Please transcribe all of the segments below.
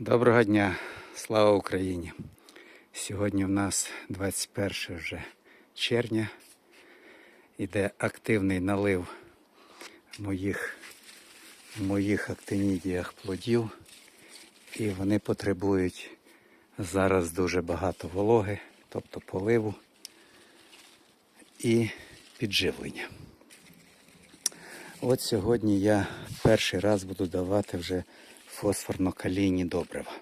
Доброго дня, слава Україні! Сьогодні в нас 21 вже червня. Іде активний налив моїх, моїх актинідіях плодів. І вони потребують зараз дуже багато вологи, тобто поливу і підживлення. От сьогодні я перший раз буду давати вже фосфорно-калійні добрива.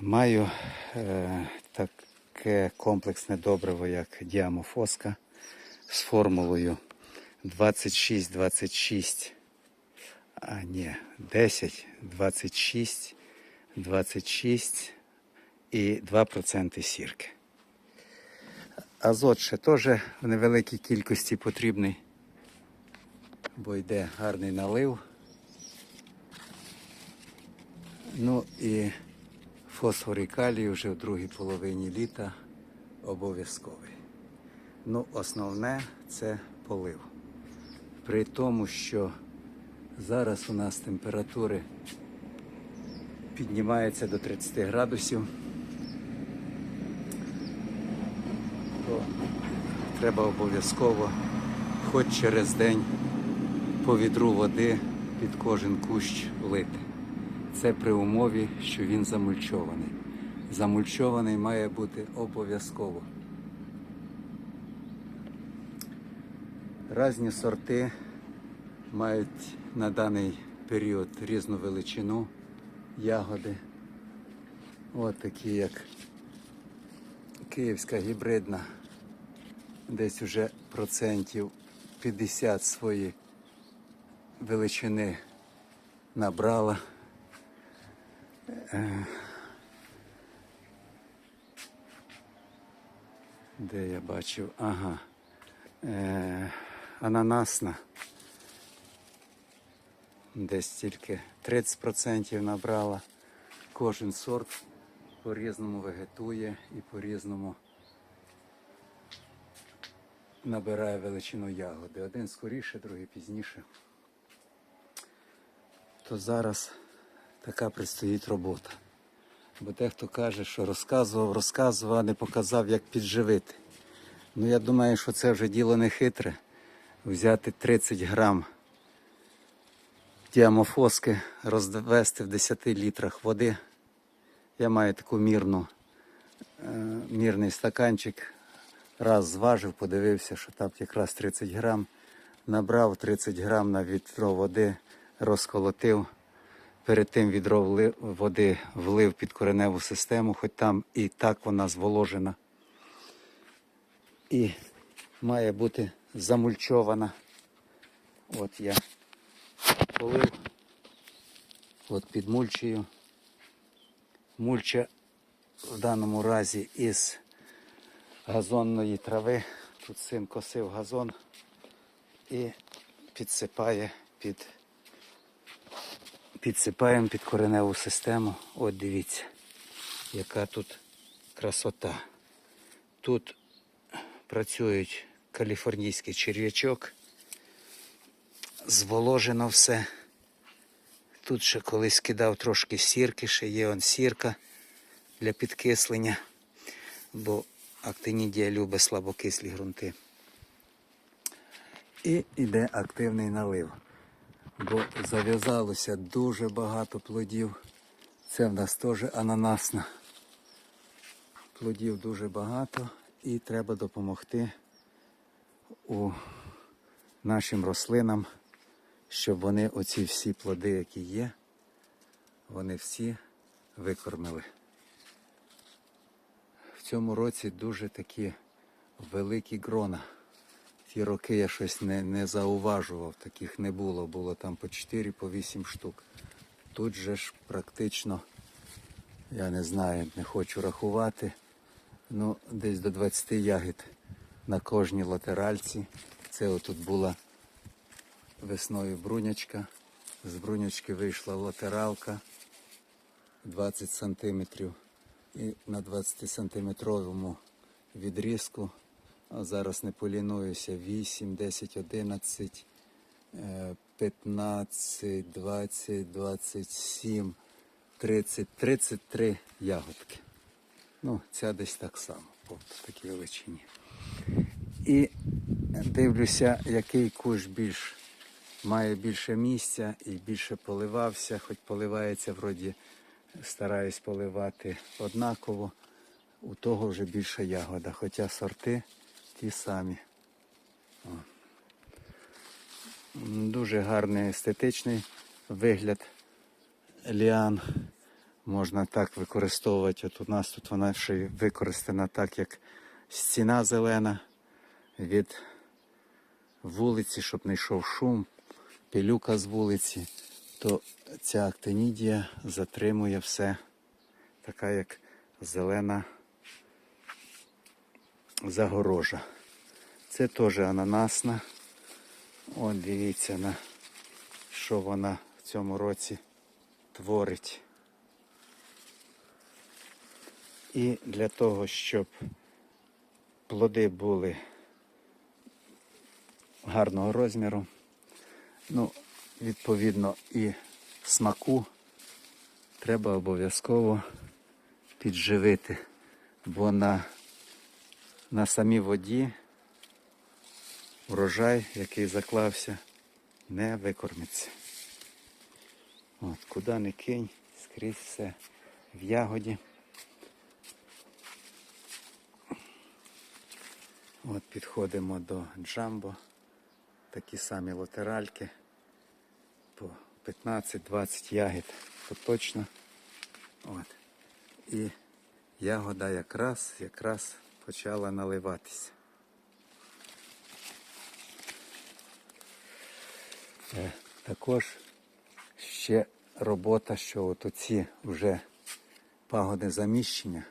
Маю е, таке комплексне добриво, як діамофоска з формулою 26-26, а ні, 10, 26, 26 і 2% сірки. Азот ще теж в невеликій кількості потрібний, бо йде гарний налив. Ну і фосфор і калій вже в другій половині літа обов'язковий. Ну, основне це полив. При тому, що зараз у нас температури піднімаються до 30 градусів, то треба обов'язково хоч через день по відру води під кожен кущ влити. Це при умові, що він замульчований. Замульчований має бути обов'язково. Разні сорти мають на даний період різну величину ягоди. От такі, як київська гібридна, десь уже процентів 50 свої величини набрала. Де я бачив? Ага. Е, ананасна. Десь тільки 30% набрала. Кожен сорт по-різному вегетує і по-різному набирає величину ягоди. Один скоріше, другий пізніше. То зараз така предстоїть робота. Бо дехто каже, що розказував, розказував, а не показав, як підживити. Ну я думаю, що це вже діло не хитре. Взяти 30 грам діамофоски, розвести в 10 літрах води. Я маю таку мірну, е, мірний стаканчик. Раз зважив, подивився, що там якраз 30 грам. Набрав 30 грам на відро води, розколотив. Перед тим відро води влив під кореневу систему, хоч там і так вона зволожена. І має бути замульчована. От я полив, от підмульчую. Мульча в даному разі із газонної трави. Тут син косив газон і підсипає під підсипаємо під кореневу систему. От дивіться, яка тут красота. Тут працюють каліфорнійський черв'ячок. Зволожено все. Тут ще колись кидав трошки сірки, ще є он сірка для підкислення, бо актинідія любить слабокислі ґрунти. І йде активний налив бо зав'язалося дуже багато плодів. Це в нас теж ананасна. Плодів дуже багато і треба допомогти у нашим рослинам, щоб вони оці всі плоди, які є, вони всі викормили. В цьому році дуже такі великі грона. Ті роки я щось не, не зауважував, таких не було. Було там по 4, по 8 штук. Тут же ж практично, я не знаю, не хочу рахувати. Ну, десь до 20 ягід на кожній латеральці. Це отут була весною брунячка. З брунячки вийшла латералка 20 сантиметрів. І на 20 сантиметровому відрізку зараз не полінуюся, 8, 10, 11, е, 15, 20, 27, 30, 33 ягодки. Ну, ця десь так само, по такій величині. І дивлюся, який кущ більш має більше місця і більше поливався, хоч поливається, вроді стараюсь поливати однаково, у того вже більша ягода, хоча сорти ті самі. О. Дуже гарний естетичний вигляд ліан. Можна так використовувати. От у нас тут вона ще використана так, як стіна зелена від вулиці, щоб не йшов шум, пилюка з вулиці, то ця актинідія затримує все, така як зелена загорожа. Це теж ананасна. От дивіться на що вона в цьому році творить. І для того, щоб плоди були гарного розміру, ну, відповідно, і смаку треба обов'язково підживити, бо на, на самій воді урожай, який заклався, не викормиться. От, куди не кинь, скрізь все в ягоді. От підходимо до джамбо. Такі самі латеральки. По 15-20 ягід поточно. От. І ягода якраз, якраз почала наливатися. Е, Також ще робота, що от оці вже пагоди заміщення,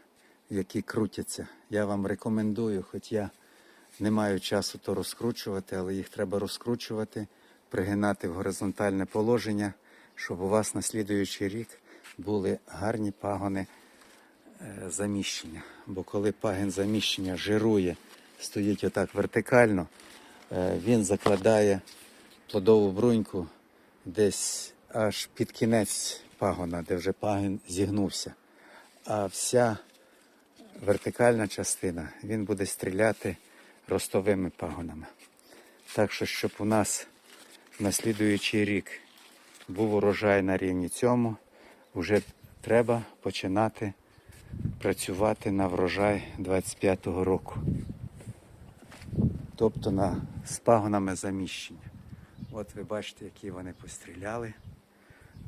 які крутяться. Я вам рекомендую, хоч я не маю часу то розкручувати, але їх треба розкручувати, пригинати в горизонтальне положення, щоб у вас на слідуючий рік були гарні пагони заміщення. Бо коли пагін заміщення жирує, стоїть отак вертикально, е, він закладає плодову бруньку десь аж під кінець пагона, де вже пагін зігнувся. А вся вертикальна частина він буде стріляти ростовими пагонами. Так що, щоб у нас на слідуючий рік був урожай на рівні цьому, вже треба починати працювати на врожай 25-го року. Тобто на, з пагонами заміщення. От ви бачите, які вони постріляли.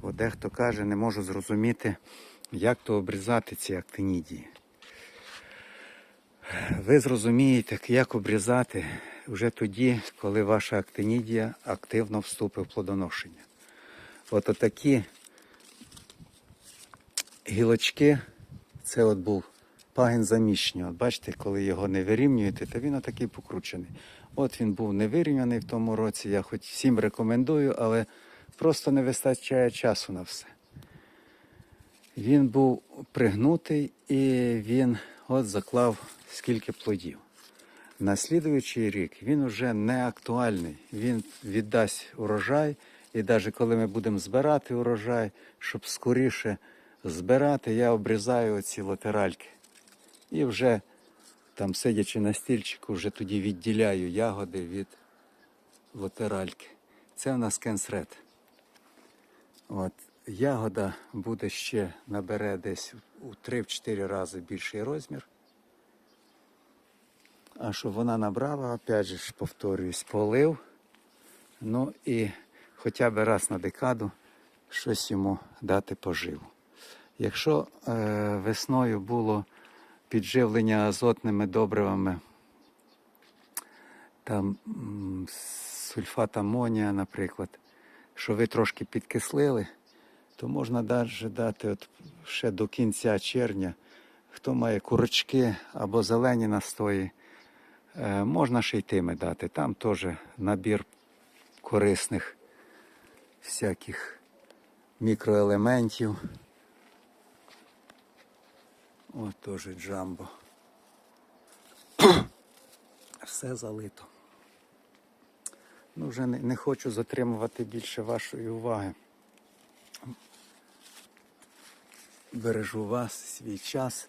От дехто каже, не можу зрозуміти, як то обрізати ці актинідії. Ви зрозумієте, як обрізати вже тоді, коли ваша актинідія активно вступить в плодоношення. От такі гілочки, це от був пагін заміщення. От бачите, коли його не вирівнюєте, то він отакий покручений. От він був не вирівняний в тому році. Я хоч всім рекомендую, але просто не вистачає часу на все. Він був пригнутий і він от заклав скільки плодів. На слідуючий рік він вже не актуальний. Він віддасть урожай. І навіть коли ми будемо збирати урожай, щоб скоріше збирати, я обрізаю оці латеральки. І вже там, сидячи на стільчику, вже тоді відділяю ягоди від латеральки. Це в нас кенсред. От. Ягода буде ще набере десь у 3-4 рази більший розмір. А щоб вона набрала, опять же ж повторююсь, полив. Ну і хоча б раз на декаду щось йому дати поживу. Якщо е, весною було підживлення азотними добривами, там сульфат амонія, наприклад, що ви трошки підкислили, то можна навіть дати от ще до кінця червня, хто має курочки або зелені настої, е, можна ще й тими дати. Там теж набір корисних всяких мікроелементів. От теж джамбо. Все залито. Ну, вже не, не хочу затримувати більше вашої уваги. Бережу вас, свій час.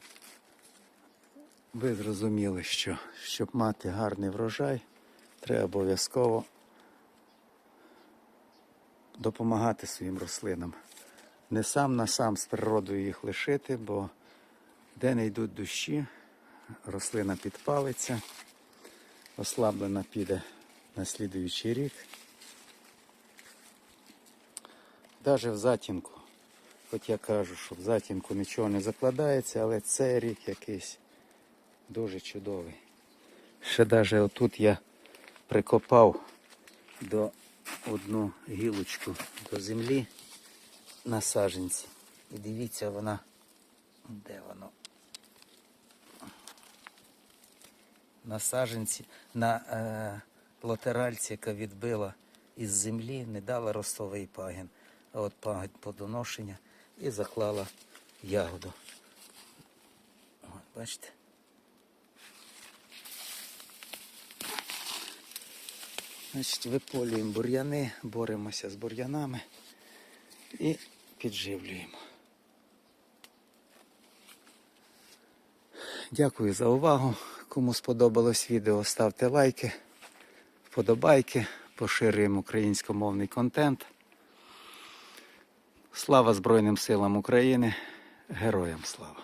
Ви зрозуміли, що щоб мати гарний врожай, треба обов'язково допомагати своїм рослинам. Не сам на сам з природою їх лишити, бо де не йдуть дощі, рослина підпалиться, ослаблена піде на слідуючий рік. Навіть в затінку, хоч я кажу, що в затінку нічого не закладається, але цей рік якийсь дуже чудовий. Ще навіть отут я прикопав до одну гілочку до землі на саженці. І дивіться, вона. Де воно? На саженці, на е, латеральці, яка відбила із землі, не дала ростовий пагін, а от пагін подоношення і заклала ягоду. От, бачите? Значить, виполюємо бур'яни, боремося з бур'янами і підживлюємо. Дякую за увагу. Кому сподобалось відео, ставте лайки, вподобайки, поширюємо українськомовний контент. Слава Збройним силам України! Героям слава!